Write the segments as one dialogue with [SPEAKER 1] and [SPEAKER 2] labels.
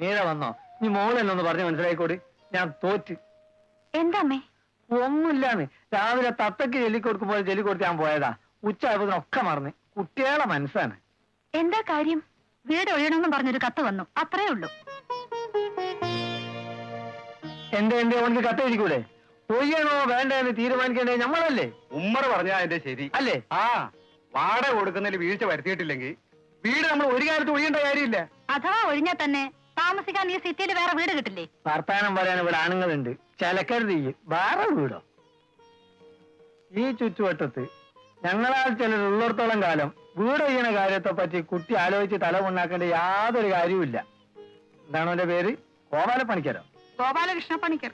[SPEAKER 1] നേരെ വന്നോ. നീ മോളെന്നെ ഒന്ന് പറഞ്ഞു മനസ്സിലായിക്കോടി. ഞാൻ തോറ്റ്.
[SPEAKER 2] എന്താമ്മേ?
[SPEAKER 1] ഒന്നുമില്ലാന്ന്. രാവിലെ തത്തക്ക് ജെല്ലി കൊടുക്കുമ്പോൾ ജെല്ലി കൊടുത്ത് ഞാൻ പോയതാ. ഉച്ച ഒക്കെ മറന്ന്. കുട്ടികളെ മനസ്സാണ്.
[SPEAKER 2] എന്താ കാര്യം? വീട് ഒഴിയണമെന്ന് പറഞ്ഞൊരു കത്ത് വന്നു. അത്രേ ഉള്ളൂ.
[SPEAKER 1] എന്റെ എന്റെ ഓണിക്ക് കത്തെഴുതിക്കൂടെ ഒഴിയണോ വേണ്ട എന്ന് തീരുമാനിക്കേണ്ടത് നമ്മളല്ലേ
[SPEAKER 3] ഉമ്മർ പറഞ്ഞാ അതിന്റെ ശരി.
[SPEAKER 1] അല്ലേ?
[SPEAKER 3] ആ വാടക കൊടുക്കുന്നതിൽ വീഴ്ച വരുത്തിയിട്ടില്ലെങ്കിൽ വീട് നമ്മൾ ഒരു കാലത്ത് ഒഴിയേണ്ട കാര്യമില്ല.
[SPEAKER 2] അഥവാ ഒഴിഞ്ഞാൽ തന്നെ താമസിക്കാൻ ഈ സിറ്റിയിൽ വേറെ വീട് കിട്ടില്ലേ?
[SPEAKER 1] വർത്താനം പറയാൻ ഇവിടെ ആണുങ്ങളുണ്ട്. ചിലക്കരുത് ഈ വേറെ വീടോ? ഈ ചുറ്റുവട്ടത്ത് ഞങ്ങളാൽ ചിലർ ഉള്ളിടത്തോളം കാലം വീട് ചെയ്യണ കാര്യത്തെ പറ്റി കുട്ടി ആലോചിച്ച് തല ഉണ്ടാക്കേണ്ട യാതൊരു കാര്യവുമില്ല. എന്താണ് എന്റെ പേര്? ഗോപാല പണിക്കരോ?
[SPEAKER 2] ഗോപാലകൃഷ്ണ പണിക്കർ.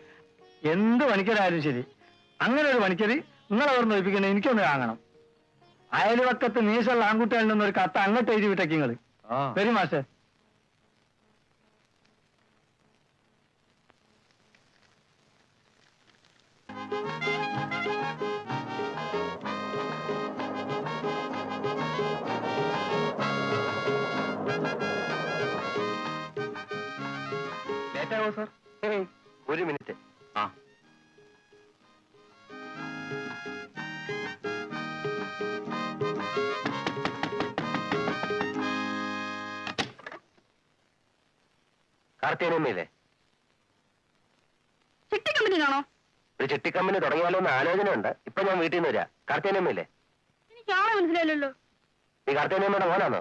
[SPEAKER 1] എന്ത് പണിക്കരായാലും ശരി. അങ്ങനെ ഒരു പണിക്കര് നിങ്ങളെ ഓർമ്മ ഒഴിപ്പിക്കണേ എനിക്കൊന്ന് വാങ്ങണം. അയൽവക്കത്ത് നീശുള്ള ആൺകുട്ടികളിൽ നിന്നൊരു കത്ത് അങ്ങോട്ട് എഴുതി വിട്ടേക്കിങ്ങൾ ശരി മാഷേ.
[SPEAKER 3] ലേറ്റാവോ സാർ?
[SPEAKER 4] ഒരു മിനിറ്റ്.
[SPEAKER 3] ആ.
[SPEAKER 4] കാർത്തിയനമ്മയില്ലേ
[SPEAKER 2] ചിട്ടി കമ്പനിയിലാണോ
[SPEAKER 4] ഒരു ചിട്ടിക്കമ്പനി തുടങ്ങിയാലോ എന്ന് ആലോചനയുണ്ട്. ഇപ്പൊ ഞാൻ വീട്ടിൽ നിന്ന് വരാ. കർത്തേനമ്മയില്ലേ
[SPEAKER 2] എനിക്ക് ആളെ മനസ്സിലായില്ലല്ലോ.
[SPEAKER 4] നീ കർത്തേനമ്മയുടെ മോനാണോ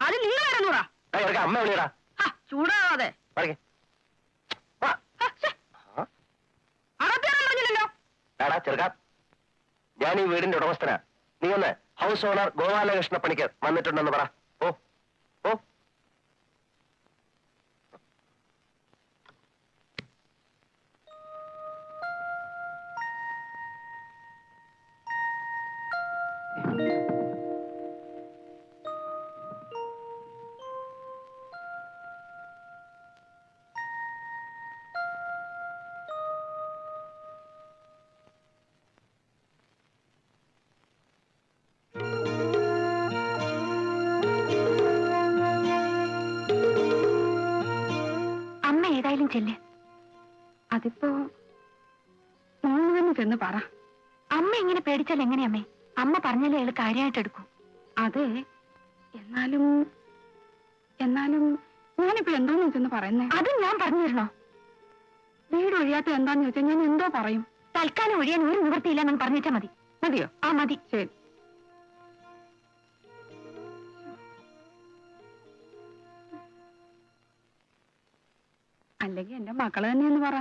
[SPEAKER 2] അത് നിങ്ങൾ
[SPEAKER 4] അമ്മ വിളിയടാ
[SPEAKER 2] ചൂടാവാതെ.
[SPEAKER 4] പറയേ.
[SPEAKER 2] പറഞ്ഞില്ലല്ലോ.
[SPEAKER 4] എടാ ചെറുക്കാ. ഞാൻ ഈ വീടിന്റെ ഉടമസ്ഥനാ. നീ ഒന്ന് ഹൗസ് ഓണർ ഗോപാലകൃഷ്ണ പണിക്കർ വന്നിട്ടുണ്ടെന്ന് പറ.
[SPEAKER 2] ഏതായാലും ചെല്ല് അതിപ്പോ മോൾ ചെന്ന് പറ. അമ്മ ഇങ്ങനെ പേടിച്ചാൽ എങ്ങനെയമ്മേ അമ്മ? പറഞ്ഞാലേ അയാൾ കാര്യമായിട്ട് എടുക്കൂ. അതെ എന്നാലും എന്നാലും ഞാനിപ്പോ എന്താന്ന് വെച്ചെന്ന് പറയുന്നേ? അത് ഞാൻ പറഞ്ഞു തരണോ? വീട് ഒഴിയാത്ത എന്താന്ന് ചോദിച്ചാൽ ഞാൻ എന്തോ പറയും. തൽക്കാലം ഒഴിയാൻ ഒരു നിവൃത്തിയില്ല എന്ന് പറഞ്ഞിട്ടാ മതി. മതിയോ? ആ മതി. ശരി. അല്ലെങ്കിൽ എന്റെ മക്കൾ തന്നെയെന്ന് പറ.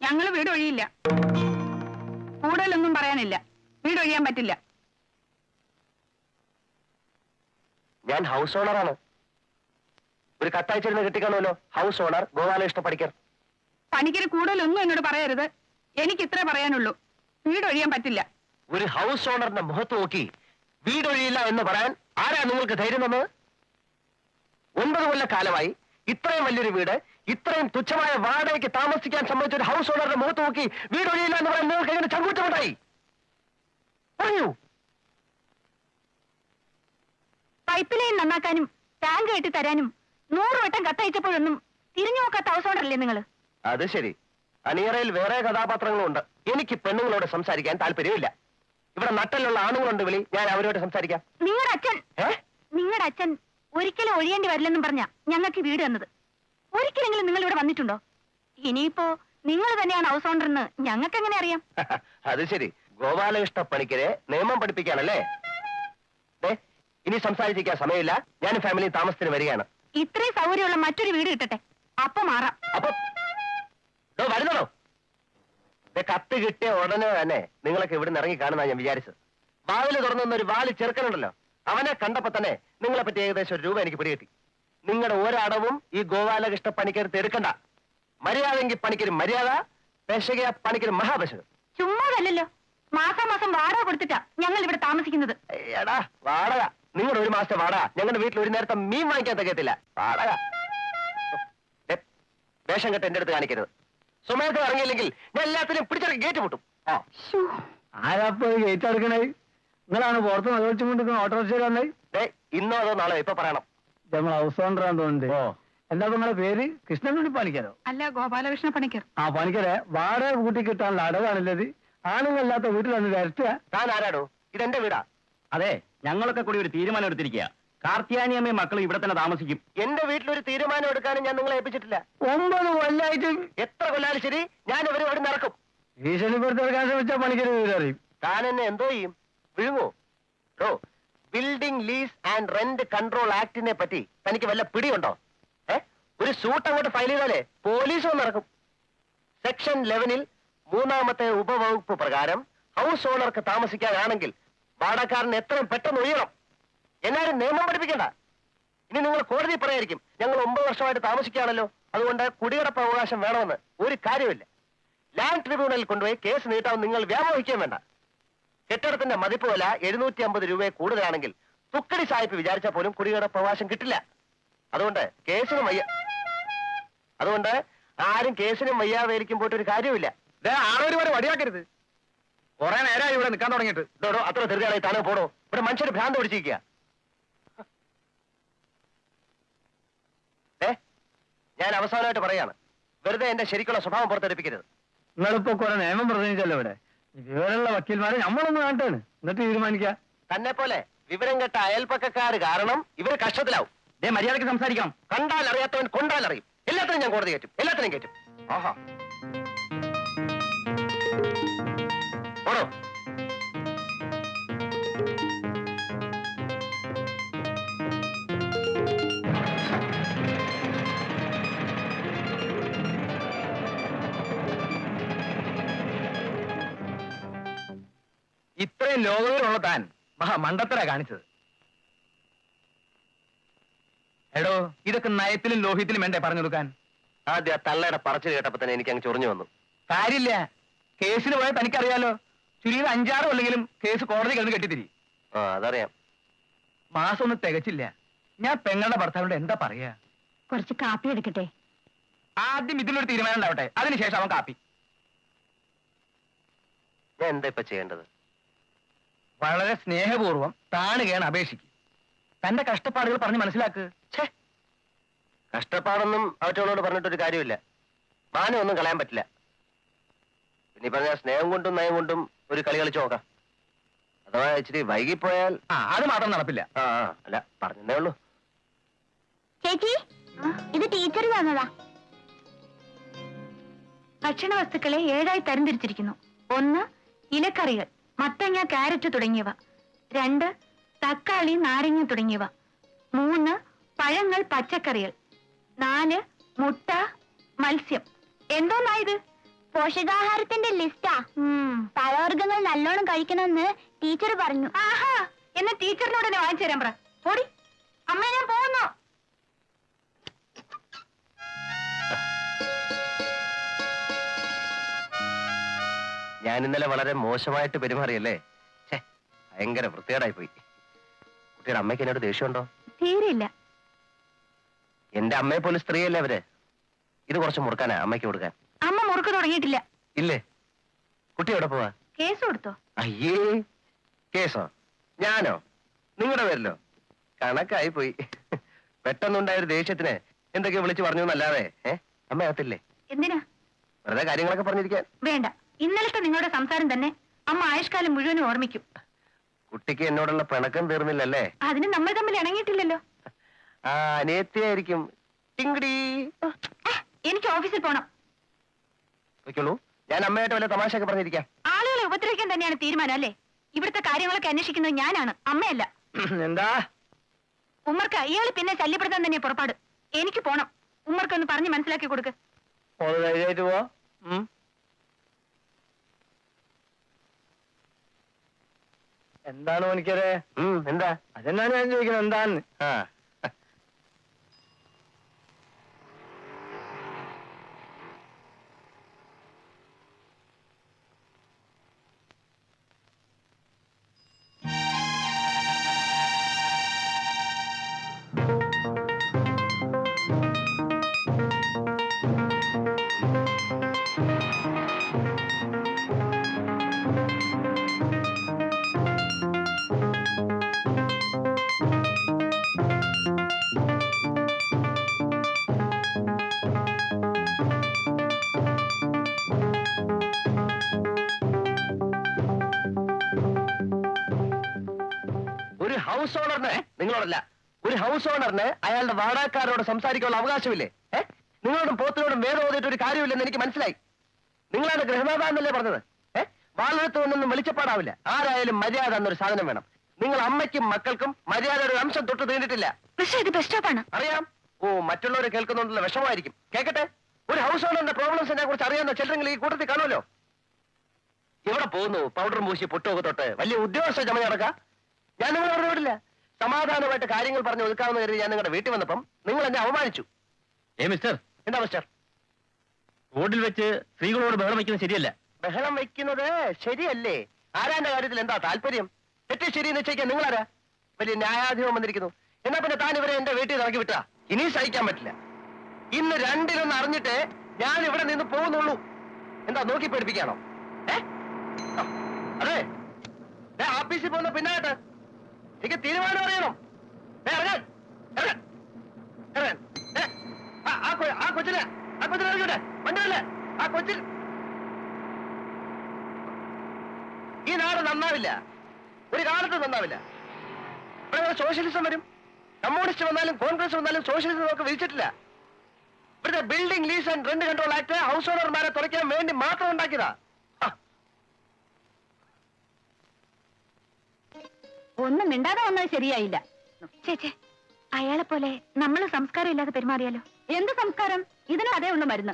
[SPEAKER 2] ഞങ്ങൾ വീട് ഒഴിയില്ല. കൂടുതലൊന്നും പറയാനില്ല. വീട് ഒഴിയാൻ പറ്റില്ല.
[SPEAKER 4] ഞാൻ ഹൗസ് ഓണറാണ് ഒരു കത്തയച്ചിരുന്ന് കിട്ടിക്കണമല്ലോ. House owner Gopalakrishna Panicker.
[SPEAKER 2] Panicker കൂടുതലൊന്നും എന്നോട് പറയരുത്. എനിക്ക് ഇത്രേ പറയാനുള്ളൂ. വീട് ഒഴിയാൻ പറ്റില്ല.
[SPEAKER 4] ഒരു ഹൗസ് ഓണറിന്റെ മുഖത്ത് നോക്കി വീടൊഴിയില്ല എന്ന് പറയാൻ ആരാ നിങ്ങൾക്ക് ധൈര്യം തന്നത് ഒൻപത് കൊല്ല കാലമായി ഇത്രയും വലിയൊരു വീട് ഇത്രയും തുച്ഛമായ വാടകയ്ക്ക് താമസിക്കാൻ സംബന്ധിച്ച ഒരു ഹൗസ് ഓണറുടെ മുഖത്ത് നോക്കി വീടൊഴിയില്ല എന്ന് പറയാൻ നിങ്ങൾക്ക് എങ്ങനെ ചങ്കൂറ്റമുണ്ടായി? പറയൂ
[SPEAKER 2] പൈപ്പ് ലൈൻ നന്നാക്കാനും ടാങ്ക് കെട്ടി തരാനും നൂറ് വട്ടം കത്തയച്ചപ്പോഴൊന്നും തിരിഞ്ഞു നോക്കാത്ത ഹൗസ് ഓണറല്ലേ നിങ്ങൾ
[SPEAKER 4] അത് ശരി. അണിയറയിൽ വേറെ കഥാപാത്രങ്ങളുണ്ട്. എനിക്ക് പെണ്ണുങ്ങളോട് സംസാരിക്കാൻ താല്പര്യമില്ല. ഇവിടെ നട്ടലുള്ള ആണുങ്ങളുണ്ട് വിളി ഞാൻ അവരോട് സംസാരിക്കാം.
[SPEAKER 2] നിങ്ങളുടെ അച്ഛൻ
[SPEAKER 4] ഏ?
[SPEAKER 2] നിങ്ങളുടെ അച്ഛൻ ഒരിക്കലും ഒഴിയേണ്ടി വരില്ലെന്നും പറഞ്ഞ ഞങ്ങൾക്ക് വീട് വന്നത് ഒരിക്കലെങ്കിലും നിങ്ങൾ ഇവിടെ വന്നിട്ടുണ്ടോ? ഇനിയിപ്പോ നിങ്ങൾ തന്നെയാണ് ഹൗസ് ഓണർ എന്ന് ഞങ്ങൾക്ക് എങ്ങനെ അറിയാം?
[SPEAKER 4] അത് ശരി. ഗോപാലകൃഷ്ണ പണിക്കരെ നിയമം പഠിപ്പിക്കാനല്ലേ? ദേ, ഇനി സംസാരിച്ചിരിക്കാൻ സമയമില്ല. ഞാൻ ഫാമിലി താമസത്തിന് വരികയാണ്.
[SPEAKER 2] ഇത്രയും സൗകര്യമുള്ള മറ്റൊരു വീട് കിട്ടട്ടെ. അപ്പൊ മാറാം.
[SPEAKER 4] അപ്പൊ ദേ, കത്ത് കിട്ടിയ ഉടനെ തന്നെ നിങ്ങളൊക്കെ ഇവിടെ ഇറങ്ങി കാണുന്ന ഞാൻ വിചാരിച്ചത്. വാതിൽ തുറന്നു ഒരു വാൽ ചെറുക്കനുണ്ടല്ലോ. അവനെ കണ്ടപ്പോ തന്നെ നിങ്ങളെ പറ്റി ഏകദേശം ഒരു രൂപ എനിക്ക് പിടികിട്ടി. നിങ്ങളുടെ ഒരടവും ഈ ഗോപാലകൃഷ്ണ പണിക്കരുത്ത് എടുക്കണ്ട. മര്യാദയെങ്കിൽ പണിക്കൊരു മര്യാദ പെശക പണിക്കര് മഹാപെശക.
[SPEAKER 2] മാസം മാസം വാടക കൊടുത്തിട്ടാ ഞങ്ങൾ ഇവിടെ താമസിക്കുന്നത്.
[SPEAKER 4] എടാ വാടക. നിങ്ങളുടെ ഒരു മാസത്തെ വാടക. ഞങ്ങളുടെ വീട്ടിൽ ഒരു നേരത്തെ മീൻ വാങ്ങിക്കാൻ തികയത്തില്ല വാടക. വേഷം കെട്ട് എന്റെ അടുത്ത് കാണിക്കരുത്. സുമേധം ഇറങ്ങിയില്ലെങ്കിൽ ഞാൻ എല്ലാത്തിനും പിടിച്ചെടുത്ത് ഗേറ്റ് പൊട്ടും. ആ.
[SPEAKER 1] ആരാപ്പോ ഗേറ്റ് എടുക്കണേ? നിങ്ങളാണ് പുറത്ത് നിലവിളിച്ചും കൊണ്ടിരിക്കുന്ന ഓട്ടോറിക്ഷയിൽ വന്നത്
[SPEAKER 4] ദേ, ഇന്നോ അതോ നാളെ ഇപ്പൊ പറയണം.
[SPEAKER 1] നമ്മൾ ഹൗസ് ഓണറാന്ന് തോന്നുന്നുണ്ട്. എന്താ നിങ്ങളെ പേര്? കൃഷ്ണൻ വേണ്ടി പണിക്കരോ?
[SPEAKER 2] അല്ല ഗോപാലകൃഷ്ണ പണിക്കർ.
[SPEAKER 1] ആ പണിക്കരെ. വാടക കൂട്ടി കിട്ടാനുള്ള അടവാണല്ലത്. ആണുങ്ങളില്ലാത്ത വീട്ടിലൊന്ന് വരത്തുക
[SPEAKER 4] താൻ ആരാടോ? ഇതെന്റെ വീടാ.
[SPEAKER 3] അതെ ഞങ്ങളൊക്കെ കൂടി ഒരു തീരുമാനം എടുത്തിരിക്കുക കാർത്തിയാനിയമ്മയും മക്കളും ഇവിടെ തന്നെ താമസിക്കും.
[SPEAKER 4] എന്റെ വീട്ടിലൊരു തീരുമാനം എടുക്കാനും ഞാൻ നിങ്ങളെ ഏൽപ്പിച്ചിട്ടില്ല.
[SPEAKER 1] ഒമ്പത് കൊല്ലായിട്ടും
[SPEAKER 4] എത്ര കൊല്ലാലും ശരി ഞാൻ ഇവരെ ഇവിടെ നടക്കും.
[SPEAKER 1] ഭീഷണിപ്പെടുത്തിയെടുക്കാൻ ശ്രമിച്ച പണിക്കര് വീടറിയും
[SPEAKER 4] താൻ എന്നെ എന്തോ ചെയ്യും? വിഴുങ്ങോ ഓ building lease and rent control ആക്ടിനെ പറ്റി തനിക്ക് വല്ല പിടിയുണ്ടോ? ഏ ഒരു സൂട്ട് അങ്ങോട്ട് ഫയൽ ചെയ്താലേ പോലീസ് നടക്കും. സെക്ഷൻ ലെവനിൽ മൂന്നാമത്തെ ഉപവകുപ്പ് പ്രകാരം ഹൗസ് ഓണർക്ക് താമസിക്കാനാണെങ്കിൽ വാടകക്കാരൻ എത്രയും പെട്ടെന്ന് ഉയരണം എന്നാരും നിയമം പഠിപ്പിക്കണ്ട. ഇനി നിങ്ങൾ കോടതി പറയായിരിക്കും ഞങ്ങൾ ഒമ്പത് വർഷമായിട്ട് താമസിക്കുകയാണല്ലോ. അതുകൊണ്ട് കുടികടപ്പ് അവകാശം വേണമെന്ന് ഒരു കാര്യമില്ല ലാൻഡ് ട്രിബ്യൂണലിൽ കൊണ്ടുപോയി കേസ് നീട്ടാൻ നിങ്ങൾ വ്യാമോഹിക്കുകയും വേണ്ട. കെട്ടിടത്തിന്റെ മതിപ്പ് വില എഴുന്നൂറ്റി അമ്പത് രൂപയെ കൂടുതലാണെങ്കിൽ തുക്കടി സായിപ്പ് വിചാരിച്ചാൽ പോലും കുടികിടപ്പ് അവകാശം കിട്ടില്ല. അതുകൊണ്ട് കേസിനും വയ്യ അതുകൊണ്ട് ആരും കേസിനും വയ്യാവേലിക്കും പോയിട്ട് ഒരു കാര്യമില്ല
[SPEAKER 3] ആളൊരു വരെ വടിയാക്കരുത്. കുറെ നേരമായി ഇവിടെ നിൽക്കാൻ തുടങ്ങിയിട്ട്.
[SPEAKER 4] ഇതോടോ അത്ര ധൃതിയായി താനോ പോടോ. ഇവിടെ മനുഷ്യർ ഭ്രാന്ത് പിടിച്ചിരിക്കുക ഏ ഞാൻ അവസാനമായിട്ട് പറയാണ്. വെറുതെ എന്റെ ശരിക്കുള്ള സ്വഭാവം പുറത്തെടുപ്പിക്കരുത്.
[SPEAKER 1] നിങ്ങളിപ്പോ കുറെ നിയമം പ്രസംഗിച്ചല്ലോ ഇവിടെ. വിവരമുള്ള വക്കീൽമാരെ നമ്മളൊന്നും കാണട്ടാണ് എന്നിട്ട് തീരുമാനിക്കാം
[SPEAKER 4] തന്നെ പോലെ വിവരം കെട്ട അയൽപ്പക്കാർ കാരണം ഇവർ കഷ്ടത്തിലാവും.
[SPEAKER 3] ദേ മര്യാദയ്ക്ക് സംസാരിക്കാം
[SPEAKER 4] കണ്ടാൽ അറിയാത്തവൻ കൊണ്ടാൽ അറിയും എല്ലാത്തിനും ഞാൻ കോടതി കയറ്റും. എല്ലാത്തിനും കയറ്റും. ആഹാ.
[SPEAKER 3] ഇത്രയും താൻ മഹാ മണ്ടത്തര കാണിച്ചത്. എടോ ഇതൊക്കെ നയത്തിലും ലോഹിത്തിലും വേണ്ടേ പറഞ്ഞു കൊടുക്കാൻ?
[SPEAKER 4] ആദ്യം ആ തള്ളയുടെ പറച്ചിൽ കേട്ടപ്പോ തന്നെ എനിക്ക് അങ്ങ് ചൊറിഞ്ഞു വന്നു.
[SPEAKER 3] കാര്യമില്ല. കേസിന് പോയാൽ തനിക്കറിയാലോ. ചുരിയിൽ അഞ്ചാറ് കൊല്ലെങ്കിലും കേസ് കോടതി കിടന്ന് കെട്ടിത്തിരി.
[SPEAKER 4] ആ അതറിയാം.
[SPEAKER 3] മാസം ഒന്നും തികച്ചില്ല. ഞാൻ പെങ്ങളുടെ ഭർത്താവിനോട് എന്താ പറയാ?
[SPEAKER 2] കുറച്ച് കാപ്പി എടുക്കട്ടെ.
[SPEAKER 3] ആദ്യം ഇതിലൊരു തീരുമാനം ഉണ്ടാവട്ടെ. അതിനുശേഷം അവൻ കാപ്പി.
[SPEAKER 4] ഞാൻ എന്താ ഇപ്പൊ ചെയ്യേണ്ടത്?
[SPEAKER 3] വളരെ സ്നേഹപൂർവം താണുകയാണ് അപേക്ഷിക്കും തന്റെ കഷ്ടപ്പാടുകൾ പറഞ്ഞ് മനസ്സിലാക്ക്.
[SPEAKER 4] ഛേ. കഷ്ടപ്പാടൊന്നും അവറ്റോളോട് പറഞ്ഞിട്ടൊരു കാര്യമില്ല. മാനൊന്നും കളയാൻ പറ്റില്ല. പിന്നെ ഈ പറഞ്ഞ സ്നേഹം കൊണ്ടും നയം കൊണ്ടും ഒരു കളി കളിച്ചു നോക്കാം. അഥവാ ഇച്ചിരി വൈകിപ്പോയാൽ
[SPEAKER 3] ആ അത് മാത്രം നടപ്പില്ല.
[SPEAKER 4] ആ ആ, അല്ല പറഞ്ഞതേ ഉള്ളൂ.
[SPEAKER 2] ചേച്ചി ഇത് ടീച്ചർ തന്നതാ. ഭക്ഷണ വസ്തുക്കളെ ഏഴായി തരംതിരിച്ചിരിക്കുന്നു ഒന്ന് ഇലക്കറികൾ. മത്തങ്ങ കാരറ്റ് തുടങ്ങിയവ. രണ്ട് തക്കാളി നാരങ്ങ തുടങ്ങിയവ. മൂന്ന് പഴങ്ങൾ പച്ചക്കറികൾ. നാല് മുട്ട മത്സ്യം. എന്തോന്നായത്? പോഷകാഹാരത്തിന്റെ ലിസ്റ്റാ. പഴവർഗങ്ങൾ നല്ലോണം കഴിക്കണമെന്ന് ടീച്ചർ പറഞ്ഞു. ആഹാ എന്നെ ടീച്ചറിനോട് തന്നെ വാങ്ങിച്ചു തരാൻ പറ. ഓടി അമ്മ ഞാൻ
[SPEAKER 4] ഞാൻ ഇന്നലെ വളരെ മോശമായിട്ട് പെരുമാറിയല്ലേ? ഭയങ്കര വൃത്തികേടായി പോയി കുട്ടിയുടെ അമ്മയ്ക്ക് എന്നോട് ദേഷ്യമുണ്ടോ?
[SPEAKER 2] തീരെയില്ല.
[SPEAKER 4] എന്റെ അമ്മയെ പോലെ സ്ത്രീയല്ലേ അവർ? ഇത് കുറച്ച് മുറുക്കാനാ അമ്മയ്ക്ക് കൊടുക്കാൻ.
[SPEAKER 2] അമ്മ മുറുക്ക് തുടങ്ങിയിട്ടില്ല.
[SPEAKER 4] ഇല്ലേ? കുട്ടി എവിടെ പോവാ?
[SPEAKER 2] കേസ് കൊടുത്തോ?
[SPEAKER 4] അയ്യേ കേസോ? ഞാനോ? നിങ്ങളുടെ പേരിലോ? കണക്കായി പോയി പെട്ടെന്നുണ്ടായ ഒരു ദേഷ്യത്തിന് എന്തൊക്കെയോ വിളിച്ചു പറഞ്ഞു എന്നല്ലാതെ ഏ? അമ്മ അകത്തില്ലേ
[SPEAKER 2] എന്തിനാ?
[SPEAKER 4] വെറുതെ കാര്യങ്ങളൊക്കെ പറഞ്ഞിരിക്കാൻ.
[SPEAKER 2] വേണ്ട. ഇന്നലത്തെ നിങ്ങളുടെ സംസാരം തന്നെ അമ്മ ആയുഷ്കാലം മുഴുവനും ഓർമ്മിക്കും.
[SPEAKER 4] കുട്ടിക്ക് എന്നോടുള്ള പിണക്കം തീർന്നില്ലല്ലേ?
[SPEAKER 2] അതിന് നമ്മൾ തമ്മിൽ ഇണങ്ങിയിട്ടില്ലല്ലോ.
[SPEAKER 4] ആ അനിയത്തിയായിരിക്കും. ടിങ്കിടി.
[SPEAKER 2] എനിക്ക് ഓഫീസിൽ പോണം.
[SPEAKER 4] വെക്കുള്ളൂ ഞാൻ അമ്മയായിട്ട് വല്ല തമാശയൊക്കെ പറഞ്ഞിരിക്കാം.
[SPEAKER 2] ആളുകളെ ഉപദ്രവിക്കാൻ തന്നെയാണ് തീരുമാനം അല്ലേ? ഇവിടുത്തെ കാര്യങ്ങളൊക്കെ അന്വേഷിക്കുന്നത് ഞാനാണ് അമ്മയല്ല.
[SPEAKER 1] എന്താ?
[SPEAKER 2] ഉമ്മർക്ക് ഇയാൾ പിന്നെ ശല്യപ്പെടുത്താൻ തന്നെ പുറപ്പാട്. എനിക്ക് പോണം. ഉമ്മർക്ക് ഒന്ന് പറഞ്ഞ് മനസ്സിലാക്കി കൊടുക്ക്.
[SPEAKER 1] പോ എന്താണ്
[SPEAKER 4] മണിക്കരെ എന്താ?
[SPEAKER 1] അതെന്നാണ് ഞാൻ ചോദിക്കുന്നത്? എന്താന്ന്?
[SPEAKER 4] ഹൗസ് ഓണറിന് നിങ്ങളോടല്ല ഒരു ഹൗസ് ഓണറിന് അയാളുടെ വാടകക്കാരോട് സംസാരിക്കാനുള്ള അവകാശമില്ലേ? നിങ്ങളോടും പോത്തിനോടും വേദം ഓതിയിട്ട് ഒരു കാര്യമില്ലെന്ന് എനിക്ക് മനസ്സിലായി. നിങ്ങളാണ് ഗൃഹനാഥാന്നല്ലേ പറഞ്ഞത്? ഏ? വാളെടുത്ത് നിന്നൊന്നും വെളിച്ചപ്പാടാവില്ല. ആരായാലും മര്യാദ എന്നൊരു സാധനം വേണം. നിങ്ങൾ അമ്മയ്ക്കും മക്കൾക്കും മര്യാദയുടെ ഒരു അംശം തൊട്ട് തീണ്ടിട്ടില്ല
[SPEAKER 2] പക്ഷേ ഇത് ബസ് സ്റ്റോപ്പാണ്
[SPEAKER 4] അറിയാം? ഓ മറ്റുള്ളവരെ കേൾക്കുന്നുണ്ടല്ലോ വിഷമമായിരിക്കും. കേക്കട്ടെ? ഒരു ഹൗസ് ഓണറിന്റെ പ്രോബ്ലംസിനെ കുറിച്ച് അറിയാവുന്ന ചിൽഡ്രൻ ഈ കൂട്ടത്തിൽ കാണുമല്ലോ? എവിടെ പോകുന്നു? പൗഡറും പൂശി പൊട്ടുമൊക്കെ തൊട്ട് വലിയ ഉദ്യോഗസ്ഥ ചമ നടക്കാം ഞാൻ നിങ്ങളെ പറഞ്ഞു വിടില്ല. സമാധാനമായിട്ട് കാര്യങ്ങൾ പറഞ്ഞു ഒതുക്കാമെന്ന് കരുതി ഞാൻ നിങ്ങളുടെ വീട്ടിൽ വന്നപ്പം നിങ്ങൾ എന്നെ അവമാനിച്ചു
[SPEAKER 3] ഏ മിസ്റ്റർ?
[SPEAKER 4] എന്താ മിസ്റ്റർ?
[SPEAKER 3] റോഡിൽ വെച്ച് സ്ത്രീകളോട് ബഹളം വയ്ക്കുന്നത് ശരിയല്ല.
[SPEAKER 4] ബഹളം വയ്ക്കുന്നത് ശരിയല്ലേ? ആരാന്റെ കാര്യത്തിൽ എന്താ താല്പര്യം? തെറ്റ് ശരി നിശ്ചയിക്കാൻ നിങ്ങളാരാ? വലിയ ന്യായാധിപം വന്നിരിക്കുന്നു. എന്നാ പിന്നെ താൻ ഇവരെ എന്റെ വീട്ടിൽ ഇറക്കി വിട്ടാ? ഇനി സഹിക്കാൻ പറ്റില്ല. ഇന്ന് രണ്ടിലൊന്ന് അറിഞ്ഞിട്ട് ഞാൻ ഇവിടെ നിന്ന് പോകുന്നുള്ളൂ. എന്താ നോക്കി പേടിപ്പിക്കാണോ ഏ? അതെ. ആഫീസിൽ പോകുന്ന പിന്നായിട്ട് എനിക്ക് തീരുമാനം അറിയണം. ഇറങ്ങാൻ ഇറങ്ങാൻ ഇറങ്ങാൻ ആ, ആ കൊ- ആ കൊച്ചിന് ഇറങ്ങട്ടെ കൊച്ചിനെ വണ്ടിയല്ലേ? ആ കൊച്ചിൽ ഈ നാട് നന്നാവില്ല. ഒരു കാലത്ത് നന്നാവില്ല. ഇവിടെ സോഷ്യലിസം വരും. കമ്മ്യൂണിസ്റ്റ് വന്നാലും കോൺഗ്രസ് വന്നാലും സോഷ്യലിസം നമുക്ക് വിധിച്ചിട്ടില്ല. ഇവിടുത്തെ building lease and rent control act house ഓണർമാരെ തുറയ്ക്കാൻ വേണ്ടി മാത്രം ഉണ്ടാക്കിയതാ.
[SPEAKER 2] ഒന്നും മിണ്ടാതെ വന്നത് ശരിയായില്ല. ചേച്ചേ അയാളെ പോലെ നമ്മൾ സംസ്കാരം ഇല്ലാതെ പെരുമാറിയാലോ? എന്ത് സംസ്കാരം? ഇതിനും അതേ ഉള്ളു മരുന്ന്.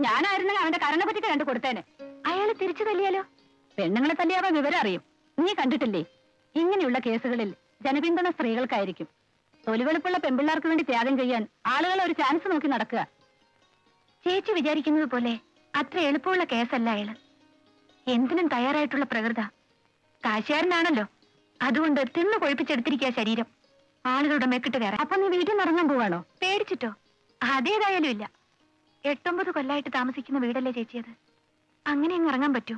[SPEAKER 2] ഞാനായിരുന്നെങ്കിൽ അവന്റെ കരണ പറ്റിട്ട് കണ്ടു കൊടുത്തേനെ. അയാളെ തിരിച്ചു തല്ലിയാലോ? പെണ്ണുങ്ങളെ തല്ലിയാവ വിവരം അറിയും. നീ കണ്ടിട്ടില്ലേ? ഇങ്ങനെയുള്ള കേസുകളിൽ ജനപിന്തുണ സ്ത്രീകൾക്കായിരിക്കും. തൊലിവെളുപ്പുള്ള പെമ്പിള്ളാർക്ക് വേണ്ടി ത്യാഗം ചെയ്യാൻ ആളുകൾ ഒരു ചാൻസ് നോക്കി നടക്കുക. ചേച്ചി വിചാരിക്കുന്നത് പോലെ അത്ര എളുപ്പമുള്ള കേസല്ല അയാൾ. എന്തിനും തയ്യാറായിട്ടുള്ള പ്രകൃത. കാശുകാരനാണല്ലോ. അതുകൊണ്ട് തിന്നു കൊഴിപ്പിച്ചെടുത്തിരിക്കുക ശരീരം. ആളുകളുടെ മെക്കിട്ട് വേറെ. അപ്പൊ നീ വീട്ടിൽ നിറങ്ങാൻ ഇറങ്ങാൻ പോവാണോ? പേടിച്ചിട്ടോ? അതേതായാലും ഇല്ല. എട്ടൊമ്പത് കൊല്ലായിട്ട് താമസിക്കുന്ന വീടല്ലേ ചേച്ചിയത് അങ്ങനെ അങ്ങ് ഇറങ്ങാൻ പറ്റൂ.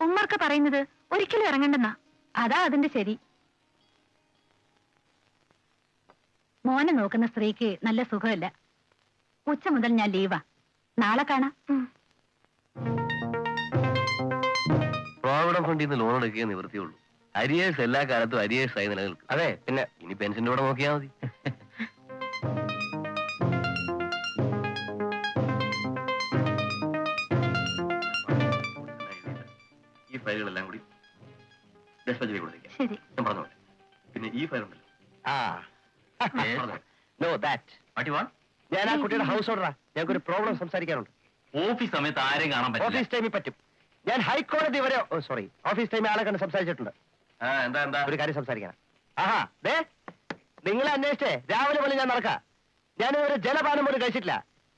[SPEAKER 2] ഉമ്മർക്ക് പറയുന്നത് ഒരിക്കലും ഇറങ്ങണ്ടെന്നാ. അതാ അതിന്റെ ശരി. മോനെ നോക്കുന്ന സ്ത്രീക്ക് നല്ല സുഖമില്ല. ഉച്ച മുതൽ ഞാൻ ലീവാ. നാളെ കാണാം.
[SPEAKER 4] പ്രോവിഡന്റ് ഫണ്ടിൽ നിന്ന് ലോൺ എടുക്കുകയെ നിവൃത്തിയുള്ളൂ. അരിയേഴ്സ് എല്ലാ കാലത്തും അരിയേഴ്സ് ആയി നിലനിൽക്കും. അതെ പിന്നെ ഇനി പെൻഷന്റെ കൂടെ നോക്കിയാൽ മതി.
[SPEAKER 3] ഈ ഫയലുകളെല്ലാം കൂടി ഡെസ്പെച്ചിലേക്ക് കൊടുത്തേക്കാം.
[SPEAKER 2] ശരി.
[SPEAKER 3] ഞാൻ പിന്നെ ഈ ഫയൽ ഉണ്ടല്ലോ
[SPEAKER 4] ആ know that
[SPEAKER 3] what you want
[SPEAKER 4] ഞാൻ ആ കുട്ടിയുടെ ഹൗസ് ഓർഡറാ ഞങ്ങൾക്ക് ഒരു പ്രോബ്ലം സംസാരിക്കാനുണ്ട്.
[SPEAKER 3] ഓഫീസ് സമയത്ത് ആരെയും കാണാൻ പറ്റില്ല.
[SPEAKER 4] ഓഫീസ് ടൈമിൽ പറ്റും. ഞാൻ ഹൈക്കോടതി വരെ സോറി ഓഫീസ് ടൈമിൽ ആളെ കണ്ട് സംസാരിച്ചിട്ടുണ്ട്.
[SPEAKER 3] എന്താ എന്താ?
[SPEAKER 4] ഒരു കാര്യം സംസാരിക്കണം. ആഹാ. ദേ നിങ്ങളെ അന്വേഷിച്ചേ രാവിലെ പോലെ ഞാൻ നടക്കാം. ഞാൻ ഒരു ജലപാനം പോലും കഴിച്ചിട്ടില്ല.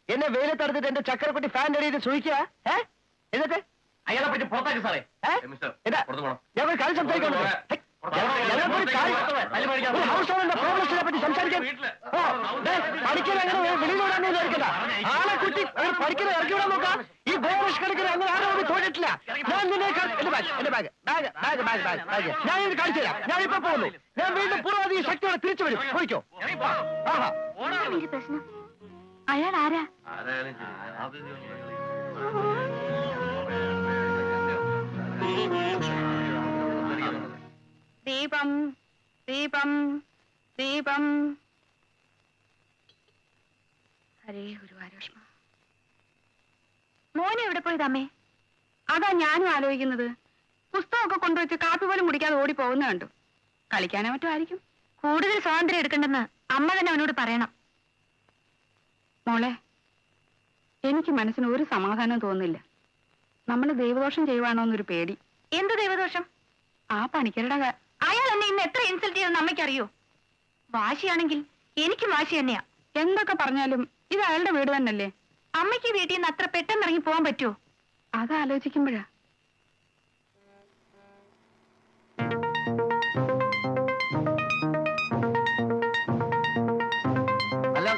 [SPEAKER 4] എന്നെ വെയിലത്തെടുത്തിട്ട് എന്റെ ചക്കരക്കുട്ടി ഫാൻ അടിയിൽ സൂക്ഷിക്കുക ഏ? എന്നിട്ട്?
[SPEAKER 3] അയാളെ പറ്റി പുറത്താക്കി സാറേ.
[SPEAKER 4] ഏ? എന്താ? ഞാൻ ഒരു കാര്യം സംസാരിക്കാൻ പറ്റി? സംസാരിക്കാൻ. പഠിക്കാൻ അങ്ങനെ വെളിയിൽ വിടാൻ വിചാരിക്കണ്ട. ആളെ കുട്ടി ഒരു പഠിക്കുന്നത് ഇറക്കി വിടാൻ നോക്കാം. ഈ ഗോവഷ് കണക്കിന് അങ്ങനെ ആരും ഒരു തോന്നിട്ടില്ല ഞാൻ നിന്നെ എന്റെ ബാഗ് എന്റെ bag bag bag bag bag bag. ഞാൻ ഇത് കാണിച്ചു തരാം. ഞാൻ ഇപ്പൊ പോകുന്നു. ഞാൻ വീണ്ടും പൂർവാധി ശക്തിയോടെ തിരിച്ചു വരും. പോയിക്കോ.
[SPEAKER 2] പ്രശ്നം. അയാൾ ആരാ?
[SPEAKER 3] ആരായാലും ശരി.
[SPEAKER 2] ദീപം ദീപം ദീപം. ഹരേ ഗുരുവാരോഷ്മ. മോനെ എവിടെ പോയി തമ്മേ അതാ ഞാനും ആലോചിക്കുന്നത്. പുസ്തകമൊക്കെ കൊണ്ടുവച്ച് കാപ്പി പോലും കുടിക്കാതെ ഓടി പോകുന്ന കണ്ടു. കളിക്കാനോ മറ്റോ ആയിരിക്കും. കൂടുതൽ സ്വാതന്ത്ര്യം എടുക്കണ്ടെന്ന് അമ്മ തന്നെ അവനോട് പറയണം. മോളെ എനിക്ക് മനസ്സിന് ഒരു സമാധാനം തോന്നില്ല നമ്മൾ ദൈവദോഷം ചെയ്യുവാണോ എന്നൊരു പേടി. എന്ത് ദൈവദോഷം? ആ പണിക്കരുടെ അയാൾ എന്നെ ഇന്ന് എത്ര ഇൻസൾട്ട് ചെയ്തെന്ന് അമ്മയ്ക്കറിയോ? വാശിയാണെങ്കിൽ എനിക്കും വാശി തന്നെയാ. എന്തൊക്കെ പറഞ്ഞാലും ഇത് അയാളുടെ വീട് തന്നെയല്ലേ? അമ്മയ്ക്ക് വീട്ടിൽ നിന്ന് അത്ര പെട്ടെന്ന് ഇറങ്ങി പോകാൻ പറ്റുമോ അതാലോചിക്കുമ്പോഴാ
[SPEAKER 4] ആലോചിക്കുമ്പോഴാ.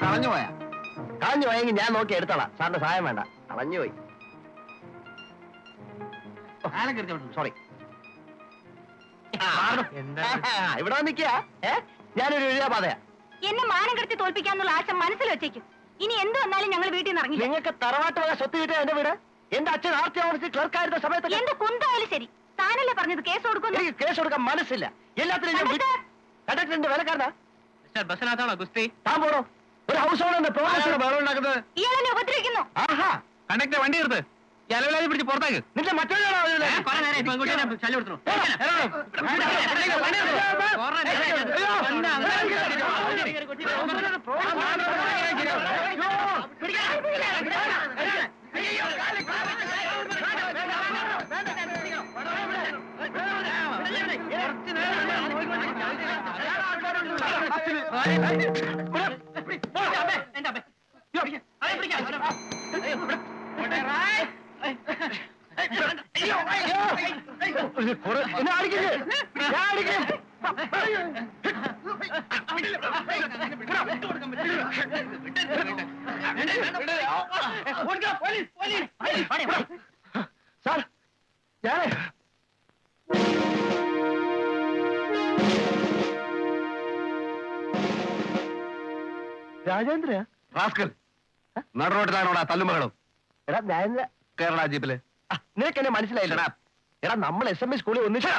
[SPEAKER 4] കളഞ്ഞു പോയാ? കളഞ്ഞു പോയെങ്കിൽ ഞാൻ നോക്കി എടുത്തോളാം. സാറിന്റെ സഹായം വേണ്ട. കളഞ്ഞു പോയി. സോറി ഇവിടെ നിൽക്കുക. ഞാനൊരു എഴുതാപാതയാ
[SPEAKER 2] എന്നെ മാനം കടത്തി തോൽപ്പിക്കാന്നുള്ള ആശ മനസ്സിൽ വെച്ചേക്കും. ഇനി എന്ത് വന്നാലും ഞങ്ങൾ വീട്ടിൽ നിന്ന് ഇറങ്ങി
[SPEAKER 4] നിങ്ങൾക്ക് തറവാട്ട് വക സ്വത്ത് കിട്ടിയ എന്റെ വീട്? എന്റെ അച്ഛൻ ആർത്തി ഓഫീസിൽ ക്ലർക്കായിരുന്ന സമയത്ത്
[SPEAKER 2] എന്റെ കുന്തായാലും ശരി. താനല്ലേ പറഞ്ഞത്? കേസ് കൊടുക്കും
[SPEAKER 4] എനിക്ക് കേസ് കൊടുക്കാൻ മനസ്സില്ല. എല്ലാത്തിനും ഞാൻ കണ്ടക്ടറിന്റെ വിലക്കാരനാ.
[SPEAKER 3] ബസ്സിനകത്താണോ ഗുസ്തി?
[SPEAKER 4] താൻ പോടോ ഒരു ഹൗസ്
[SPEAKER 2] ഓണർ ഉപദ്രവിക്കുന്നു.
[SPEAKER 4] ആഹാ.
[SPEAKER 3] കണ്ടക്ടർ വണ്ടി എടുത്ത് ഈ അലവിലാതി പിടിച്ച് പുറത്താക്ക്
[SPEAKER 4] നിന്റെ മറ്റൊരാളോ എന്നെ അടിക്കരുത്. ഞാൻ അടിക്കും. സാർ ഞാനേ. രാജേന്ദ്ര
[SPEAKER 3] റാസ്കൽ നടുറോട്ടിലാണോടാ തല്ലുമകളും? കേരള ജീപ്പിൽ.
[SPEAKER 4] നിനക്ക് എന്നെ മനസ്സിലായില്ലടാ എടാ നമ്മൾ എസ് എം എസ് സ്കൂളിൽ ഒന്നിച്ചാ?